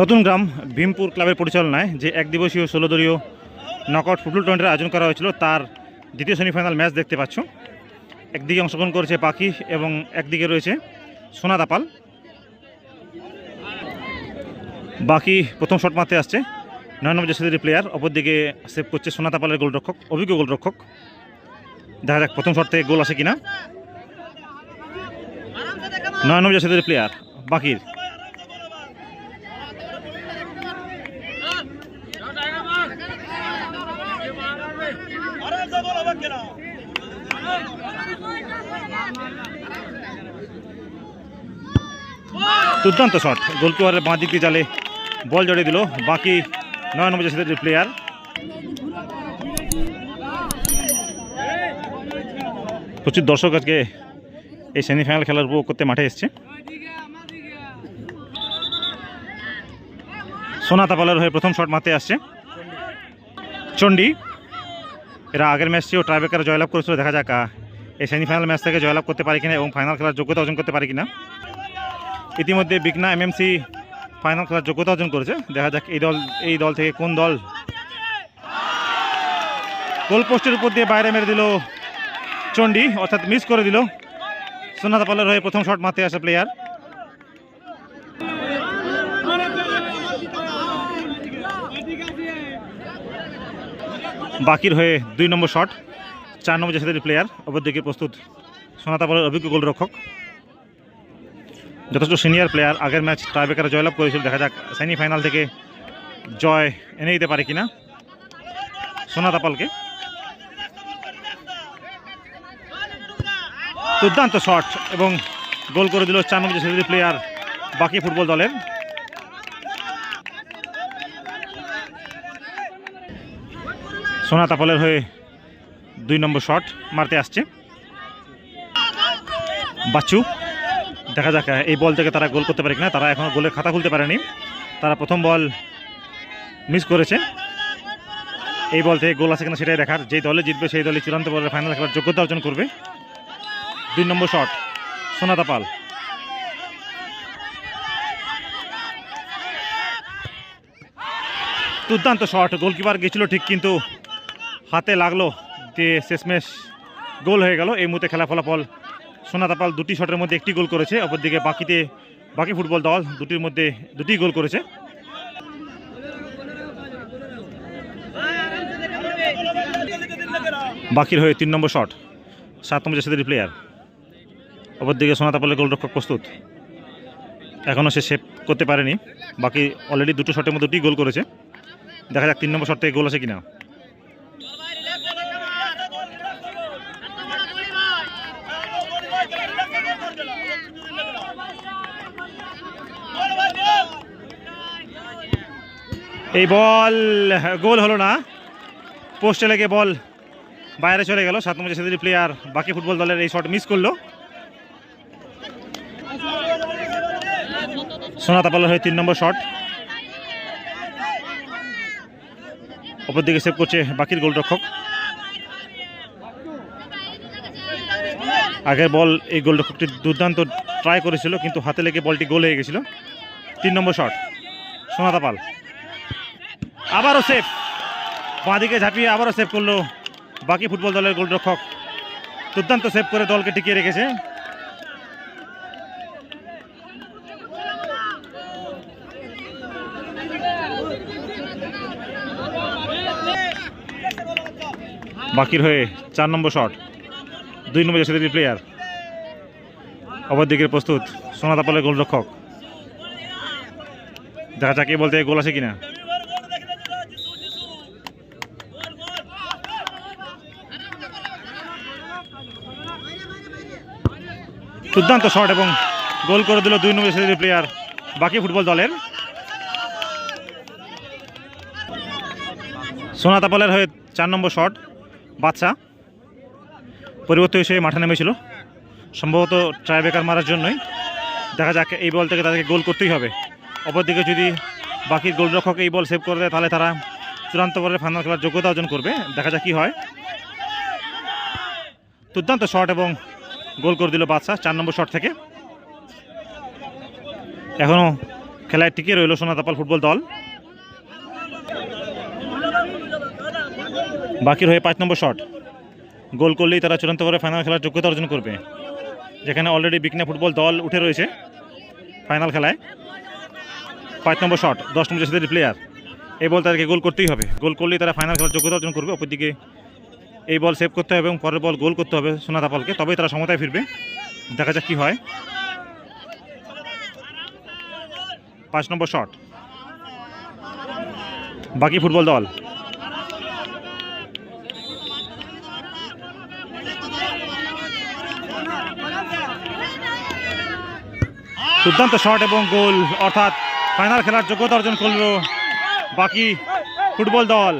নতুন গ্রাম ভীমপুর ক্লাবের পরিচালনায় যে এক দিবসীয় ষোলো দলীয় নকআউট ফুটবল টুর্নামেন্টের আয়োজন করা হয়েছিল, তার দ্বিতীয় সেমিফাইনাল ম্যাচ দেখতে পাচ্ছ। একদিকে অংশগ্রহণ করেছে পাখি এবং একদিকে রয়েছে সোনা দাপাল। বাকি প্রথম শট মারতে আসছে নয় নম্বর জাসিদের প্লেয়ার অপরদিকে সেভ করছে সোনা দাপালের গোলরক্ষক, অভিজ্ঞ গোলরক্ষক। দেখা যাক প্রথম শট থেকে গোল আসে কিনা। নয় নম্বর জাসিদের প্লেয়ার বাকির। দুর্দান্ত শট গোলকিপারের বাঁ দিক জালে বল জড়িয়ে দিল। বাকি নয় নম্বর জাসিদের প্লেয়ার প্রচুর দর্শক আজকে এই সেমিফাইনাল খেলার উপভোগ করতে মাঠে এসছে। সোনা তাপালের হয়ে প্রথম শট মারতে আসছে। চণ্ডী। এরা আগের ম্যাচটিও ট্রাইবেকার জয়লাভ করেছিল, দেখা যাক এই সেমিফাইনাল ম্যাচ থেকে জয়লাভ করতে পারে কিনা এবং ফাইনাল খেলার যোগ্যতা অর্জন করতে পারে কিনা। ইতিমধ্যে বিকনা এমএমসি ফাইনাল খেলার যোগ্যতা অর্জন করেছে, দেখা যাক এই দল এই দল থেকে কোন দল গোল পোস্টের উপর দিয়ে বাইরে মেরে দিল চণ্ডী, অর্থাৎ মিস করে দিল। সোনাদা পালের হয়ে প্রথম শট মারতে আসে প্লেয়ার বাকির হয়ে দুই নম্বর শট, চার নম্বর জাসিদের প্লেয়ার অপরদিকে প্রস্তুত সোনাতা পালের অভিজ্ঞ গোলরক্ষক। যথেষ্ট সিনিয়র প্লেয়ার আগের ম্যাচ ট্রাইবেকারে জয়লাভ করেছিল, দেখা যাক সেমিফাইনাল থেকে জয় এনে দিতে পারে কিনা সোনা তাপালকে দুর্দান্ত শট এবং গোল করে দিল চার নম্বর সেদিন প্লেয়ার বাকি ফুটবল দলের। সোনা তাপালের হয়ে দুই নম্বর শট মারতে আসছে। বাচ্চু, দেখা যাক এই বল থেকে তারা গোল করতে পারে কিনা। তারা এখনও গোলের খাতা খুলতে পারেনি। তারা প্রথম বল মিস করেছে। এই বল থেকে গোল আছে কিনা সেটাই দেখার। যেই দলে জিতবে, সেই দলে চূড়ান্ত বলের ফাইনাল খেলার যোগ্যতা অর্জন করবে। দুই নম্বর শট সোনাদা পাল দুর্দান্ত শট, গোলকিপার গেছিল ঠিক কিন্তু হাতে লাগল দিয়ে শেষমেশ গোল হয়ে গেল। এই মুহূর্তে খেলা ফলাফল সোনাদাপাল দুটি শটের মধ্যে একটি গোল করেছে, অপরদিকে বাকিতে, বাকি ফুটবল দল দুটির মধ্যে দুটি গোল করেছে। বাকির হয়ে তিন নম্বর শট, সাত নম্বর জাসিদের প্লেয়ার অপরদিকে সোনাতাপালের গোলরক্ষক প্রস্তুত। এখনও সে সেভ করতে পারেনি, বাকি অলরেডি দুটো শটের মধ্যে দুটি গোল করেছে। দেখা যাক তিন নম্বর শট থেকে গোল আছে কিনা। এই বল, গোল হলো না। পোস্টে লেগে বল বাইরে চলে গেল, সাত নম্বর জাসিদের প্লেয়ার বাকি ফুটবল দলের এই শট মিস করল। সোনা তাপালের হয়ে তিন নম্বর শট অপর দিকে সেভ করছে বাকির গোলরক্ষক। আগের বল এই গোলরক্ষকটি দুর্দান্ত ট্রাই করেছিল, কিন্তু হাতে লেগে বলটি গোল হয়ে গেছিল। তিন নম্বর শট সোনা তাপাল। আবারও সেভ বাঁদিকে ঝাঁপিয়ে আবারও সেভ করল বাকি ফুটবল দলের গোলরক্ষক। দুর্দান্ত সেভ করে দলকে টিকিয়ে রেখেছে। বাকির হয়ে চার নম্বর শট দুই নম্বর জাসিদের প্লেয়ার অপরদিকের প্রস্তুত সোনা তাপালের গোলরক্ষক। দেখা যাক বলতে গোল আছে কিনা। দুর্দান্ত শট এবং গোল করে দিল দুই নম্বর জাসিদের প্লেয়ার বাকি ফুটবল দলের। সোনা তাপালের হয়ে চার নম্বর শট বাচ্চা পরিবর্তন হিসেবে মাঠে নেমেছিল। সম্ভবত ট্রাইবেকার মারার জন্যই। দেখা যাক এই বল থেকে তাদেরকে গোল করতেই হবে। অপরদিকে যদি বাকি গোলরক্ষক এই বল সেভ করে দেয়, তাহলে তারা চূড়ান্ত বলে ফাইনাল খেলার যোগ্যতা অর্জন করবে। দেখা যাক কী হয়। দুর্দান্ত শট এবং গোল করে দিল বাদশা চার নম্বর শট থেকে। এখনও খেলায় টিকে রইল সোনাতাপাল ফুটবল দল। বাকি রয়ে পাঁচ নম্বর শট। গোল করলেই তারা চূড়ান্ত করে ফাইনাল খেলার যোগ্যতা অর্জন করবে। যেখানে অলরেডি বিকনা ফুটবল দল উঠে রয়েছে ফাইনাল খেলায়। পাঁচ নম্বর শট, দশ নম্বর সাথে প্লেয়ার এই বল তাদেরকে গোল করতেই হবে। গোল করলেই তারা ফাইনাল খেলার যোগ্যতা অর্জন করবে। অপরদিকে এই বল সেভ করতে হবে এবং পরের বল গোল করতে হবে সোনাতাপালকে তবেই তারা সমতায় ফিরবে। দেখা যাক কী হয়। পাঁচ নম্বর শট বাকি ফুটবল দল। দুর্দান্ত শট এবং গোল। অর্থাৎ ফাইনাল খেলার যোগ্যতা অর্জন করল বাকি ফুটবল দল।